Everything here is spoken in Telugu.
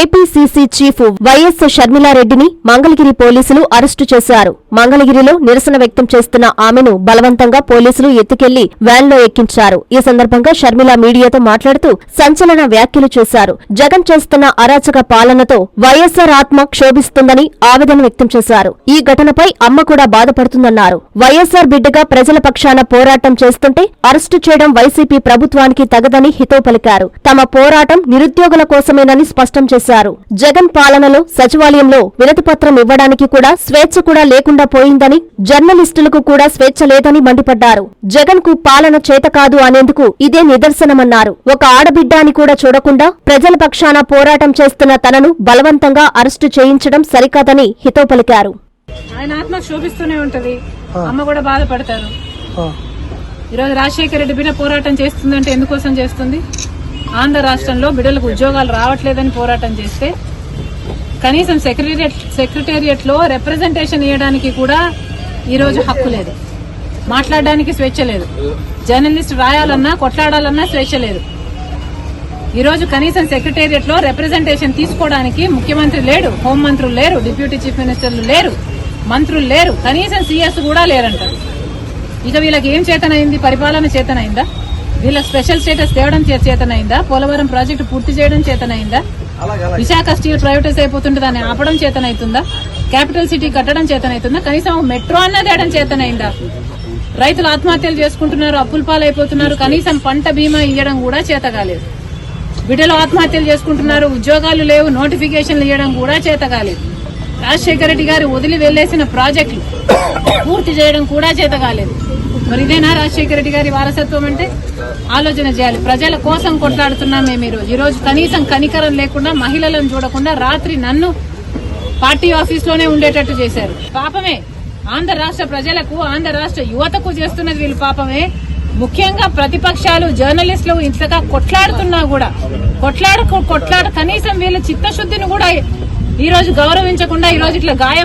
ఏపీసీసీ చీఫ్ వైఎస్ షర్మిలారెడ్డిని మంగళగిరి పోలీసులు అరెస్టు చేశారు. మంగళగిరిలో నిరసన వ్యక్తం చేస్తున్న ఆమెను బలవంతంగా పోలీసులు ఎత్తుకెళ్ళి వ్యాన్లో ఎక్కించారు. ఈ సందర్భంగా షర్మిల మీడియాతో మాట్లాడుతూ సంచలన వ్యాఖ్యలు చేశారు. జగన్ చేస్తున్న అరాచక పాలనతో వైఎస్సార్ ఆత్మ క్షోభిస్తుందని ఆవేదన వ్యక్తం చేశారు. ఈ ఘటనపై అమ్మ కూడా బాధపడుతుందన్నారు. వైఎస్సార్ బిడ్డగా ప్రజల పక్షాన పోరాటం చేస్తుంటే అరెస్టు చేయడం వైసీపీ ప్రభుత్వానికి తగదని హితో పలికారు తమ పోరాటం నిరుద్యోగుల కోసమేనని స్పష్టం చేశారు. జగన్ పాలనలో సచివాలయంలో వినతిపత్రం ఇవ్వడానికి కూడా స్వేచ్ఛ కూడా లేకుండా పోయిందని జర్నలిస్టులకు కూడా స్వేచ్ఛ లేదని మండిపడ్డారు. జగన్కు పాలన చేత కాదు అనేందుకు ఇదే నిదర్శనమన్నారు. ఒక ఆడబిడ్డ అని కూడా చూడకుండా ప్రజల పక్షాన పోరాటం చేస్తున్న తనను బలవంతంగా అరెస్టు చేయించడం సరికాదని హితవు పలికారు. ఆయన ఆత్మ శోభిస్తూనే ఉంటది. అమ్మ కూడా బాధపడతారు. ఈరోజు రాజశేఖర రెడ్డి బిడ్డ పోరాటం చేస్తుందంటే ఎందుకోసం చేస్తుంది? ఆంధ్ర రాష్ట్రంలో బిడ్డలకు ఉద్యోగాలు రావట్లేదని పోరాటం చేస్తే కనీసం సెక్రటేరియట్ సెక్రటేరియట్లో రిప్రజెంటేషన్ ఇవ్వడానికి కూడా ఈరోజు హక్కు లేదు. మాట్లాడడానికి స్వేచ్ఛ లేదు. జర్నలిస్ట్ రాయాలన్నా కొట్లాడాలన్నా స్వేచ్ఛ లేదు. ఈరోజు కనీసం సెక్రటేరియట్లో రిప్రజెంటేషన్ తీసుకోవడానికి ముఖ్యమంత్రి లేడు హోంమంత్రులు లేరు డిప్యూటీ చీఫ్ మినిస్టర్లు లేరు మంత్రులు లేరు కనీసం సీఎస్ కూడా లేరంటారు ఇక వీళ్ళకి ఏం చేతనైంది? పరిపాలన చేతనైందా? వీళ్ళ స్పెషల్ స్టేటస్ తేవడం చేతనైందా? పోలవరం ప్రాజెక్టు పూర్తి చేయడం చేతనైందా? విశాఖ స్టీల్ ప్రైవేటైజ్ అయిపోతుంటే దాన్ని ఆపడం చేతనైతుందా? క్యాపిటల్ సిటీ కట్టడం చేతనైతుందా? కనీసం మెట్రో అన్న తేయడం చేతనైందా? రైతులు ఆత్మహత్యలు చేసుకుంటున్నారు అప్పుల పాలైపోతున్నారు కనీసం పంట బీమా ఇవ్వడం కూడా చేత కాలేదు బిడ్డలు ఆత్మహత్యలు చేసుకుంటున్నారు ఉద్యోగాలు లేవు నోటిఫికేషన్లు ఇవ్వడం కూడా చేత కాలేదు రాజశేఖర రెడ్డి గారు వదిలి వెళ్ళేసిన ప్రాజెక్టులు పూర్తి చేయడం కూడా చేత కాలేదు. మరి ఇదేనా రాజశేఖర రెడ్డి గారి వారసత్వం అంటే? ఆలోచన చేయాలి. ప్రజల కోసం కొట్లాడుతున్నాం మేము ఈరోజు. ఈరోజు కనీసం కనికరం లేకుండా మహిళలను చూడకుండా రాత్రి నన్ను పార్టీ ఆఫీస్లోనే ఉండేటట్టు చేశారు. పాపమే ఆంధ్ర రాష్ట్ర ప్రజలకు ఆంధ్ర రాష్ట్ర యువతకు చేస్తున్నది వీళ్ళు పాపమే. ముఖ్యంగా ప్రతిపక్షాలు జర్నలిస్టులు ఇంతగా కొట్లాడుతున్నా కూడా కొట్లాడు కొట్లాడు కనీసం వీళ్ళ చిత్తశుద్ధిని కూడా ఈ రోజు గౌరవించకుండా ఈ రోజు ఇట్లా గాయ